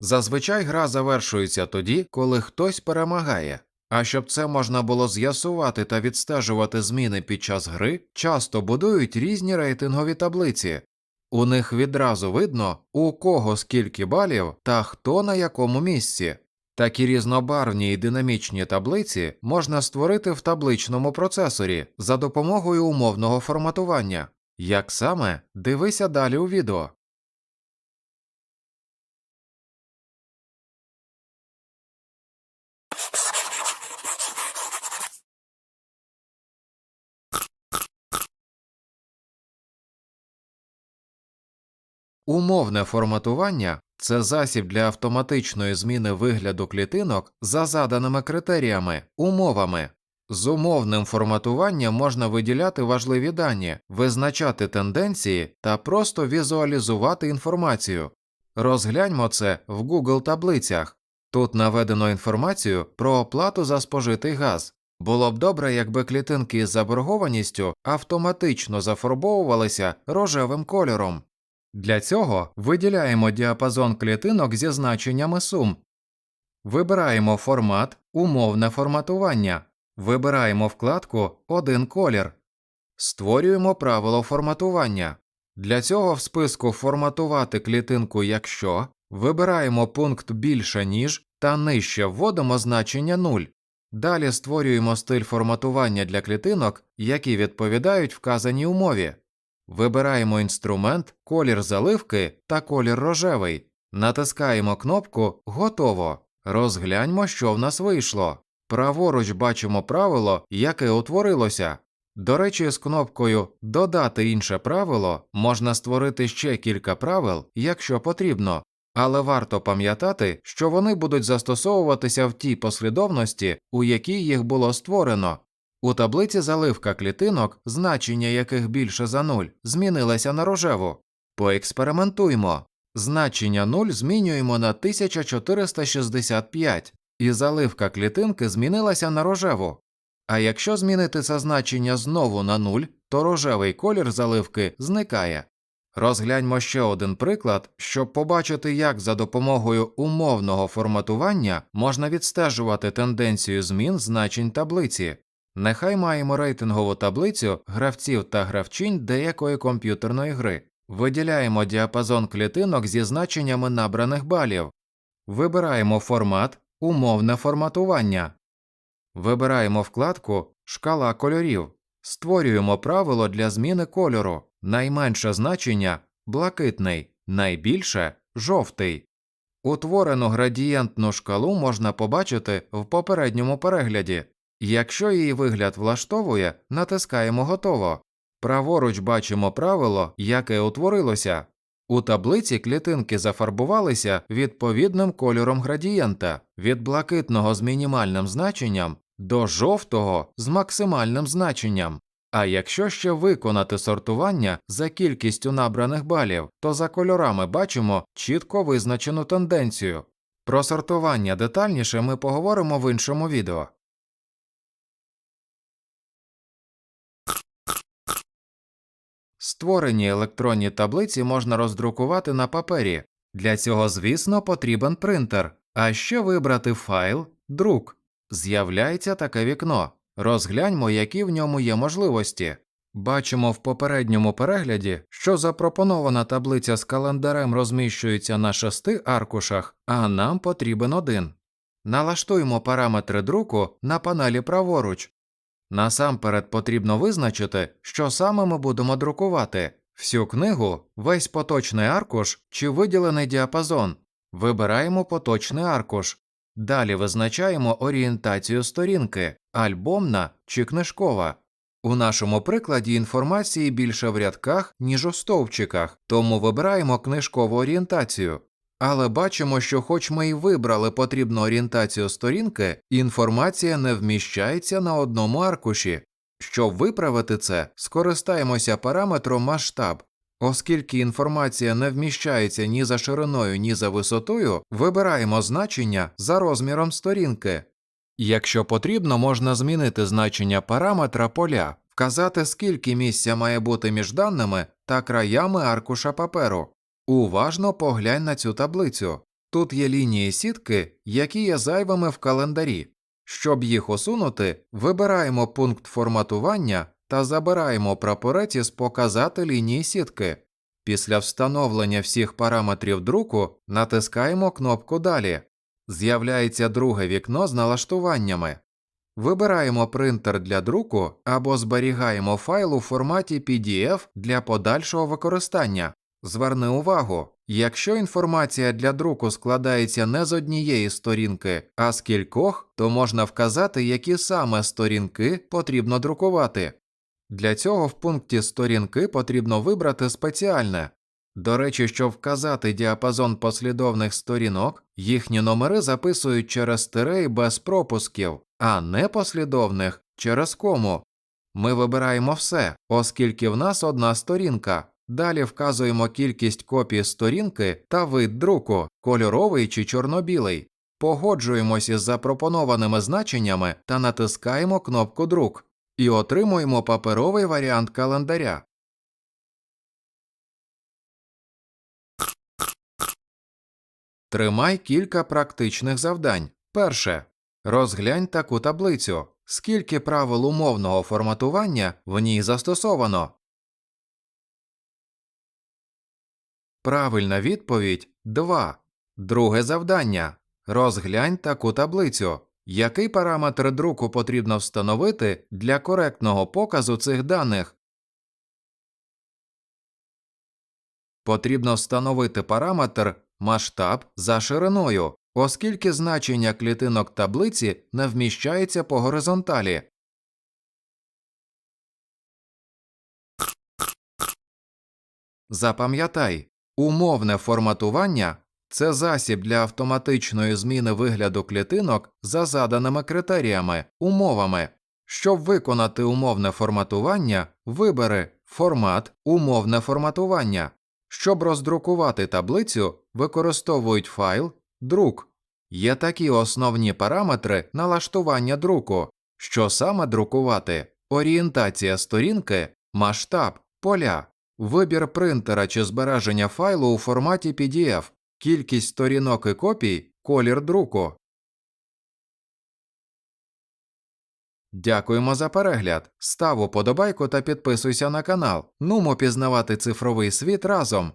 Зазвичай гра завершується тоді, коли хтось перемагає. А щоб це можна було з'ясувати та відстежувати зміни під час гри, часто будують різні рейтингові таблиці. У них відразу видно, у кого скільки балів та хто на якому місці. Такі різнобарвні і динамічні таблиці можна створити в табличному процесорі за допомогою умовного форматування. Як саме, дивися далі у відео. Умовне форматування це засіб для автоматичної зміни вигляду клітинок за заданими критеріями, умовами. З умовним форматуванням можна виділяти важливі дані, визначати тенденції та просто візуалізувати інформацію. Розгляньмо це в Google таблицях. Тут наведено інформацію про оплату за спожитий газ. Було б добре, якби клітинки з заборгованістю автоматично зафарбовувалися рожевим кольором. Для цього виділяємо діапазон клітинок зі значеннями сум. Вибираємо формат Умовне форматування. Вибираємо вкладку Один колір. Створюємо правило форматування. Для цього в списку Форматувати клітинку якщо вибираємо пункт більше ніж та нижче вводимо значення 0. Далі створюємо стиль форматування для клітинок, які відповідають вказаній умові. Вибираємо інструмент, колір заливки та колір рожевий. Натискаємо кнопку Готово. Розгляньмо, що в нас вийшло. Праворуч бачимо правило, яке утворилося. До речі, з кнопкою Додати інше правило можна створити ще кілька правил, якщо потрібно, але варто пам'ятати, що вони будуть застосовуватися в тій послідовності, у якій їх було створено. У таблиці заливка клітинок, значення яких більше за 0, змінилася на рожеву. Поекспериментуймо. Значення 0 змінюємо на 1465, і заливка клітинки змінилася на рожеву. А якщо змінити це значення знову на 0, то рожевий колір заливки зникає. Розгляньмо ще один приклад, щоб побачити, як за допомогою умовного форматування можна відстежувати тенденцію змін значень таблиці. Нехай маємо рейтингову таблицю гравців та гравчинь деякої комп'ютерної гри. Виділяємо діапазон клітинок зі значеннями набраних балів. Вибираємо формат Умовне форматування. Вибираємо вкладку Шкала кольорів. Створюємо правило для зміни кольору. Найменше значення блакитний, найбільше жовтий. Утворену градієнтну шкалу можна побачити в попередньому перегляді. Якщо її вигляд влаштовує, натискаємо Готово. Праворуч бачимо правило, яке утворилося. У таблиці клітинки зафарбувалися відповідним кольором градієнта від блакитного з мінімальним значенням до жовтого з максимальним значенням. А якщо ще виконати сортування за кількістю набраних балів, то за кольорами бачимо чітко визначену тенденцію. Про сортування детальніше ми поговоримо в іншому відео. Створені електронні таблиці можна роздрукувати на папері. Для цього, звісно, потрібен принтер. А ще вибрати файл, друк. З'являється таке вікно. Розгляньмо, які в ньому є можливості. Бачимо в попередньому перегляді, що запропонована таблиця з календарем розміщується на шести аркушах, а нам потрібен один. Налаштуємо параметри друку на панелі праворуч. Насамперед потрібно визначити, що саме ми будемо друкувати всю книгу, весь поточний аркуш чи виділений діапазон. Вибираємо поточний аркуш. Далі визначаємо орієнтацію сторінки альбомна чи книжкова. У нашому прикладі інформації більше в рядках, ніж у стовпчиках, тому вибираємо книжкову орієнтацію. Але бачимо, що хоч ми й вибрали потрібну орієнтацію сторінки, інформація не вміщається на одному аркуші. Щоб виправити це, скористаємося параметром масштаб. Оскільки інформація не вміщається ні за шириною, ні за висотою, вибираємо значення за розміром сторінки. Якщо потрібно, можна змінити значення параметра поля, вказати, скільки місця має бути між даними та краями аркуша паперу. Уважно поглянь на цю таблицю. Тут є лінії сітки, які є зайвими в календарі. Щоб їх усунути, вибираємо пункт форматування та забираємо прапорець із показати лінії сітки. Після встановлення всіх параметрів друку натискаємо кнопку Далі. З'являється друге вікно з налаштуваннями. Вибираємо принтер для друку або зберігаємо файл у форматі PDF для подальшого використання. Зверни увагу, якщо інформація для друку складається не з однієї сторінки, а з кількох, то можна вказати, які саме сторінки потрібно друкувати. Для цього в пункті сторінки потрібно вибрати спеціальне. До речі, щоб вказати діапазон послідовних сторінок, їхні номери записують через тире без пропусків, а непослідовних через кому. Ми вибираємо все, оскільки в нас одна сторінка. Далі вказуємо кількість копій сторінки та вид друку кольоровий чи чорно-білий. Погоджуємось із запропонованими значеннями та натискаємо кнопку Друк і отримуємо паперовий варіант календаря. Тримай кілька практичних завдань. Перше. Розглянь таку таблицю. Скільки правил умовного форматування в ній застосовано? Правильна відповідь 2. Друге завдання. Розглянь таку таблицю. Який параметр друку потрібно встановити для коректного показу цих даних? Потрібно встановити параметр масштаб за шириною, оскільки значення клітинок таблиці не вміщається по горизонталі. Запам'ятай, умовне форматування це засіб для автоматичної зміни вигляду клітинок за заданими критеріями, умовами. Щоб виконати умовне форматування, вибери формат умовне форматування. Щоб роздрукувати таблицю, використовують файл друк. Є такі основні параметри налаштування друку, що саме друкувати, орієнтація сторінки, масштаб, поля, вибір принтера чи збереження файлу у форматі PDF, кількість сторінок і копій, колір друку. Дякуємо за перегляд. Став уподобайку та підписуйся на канал. Нумо пізнавати цифровий світ разом.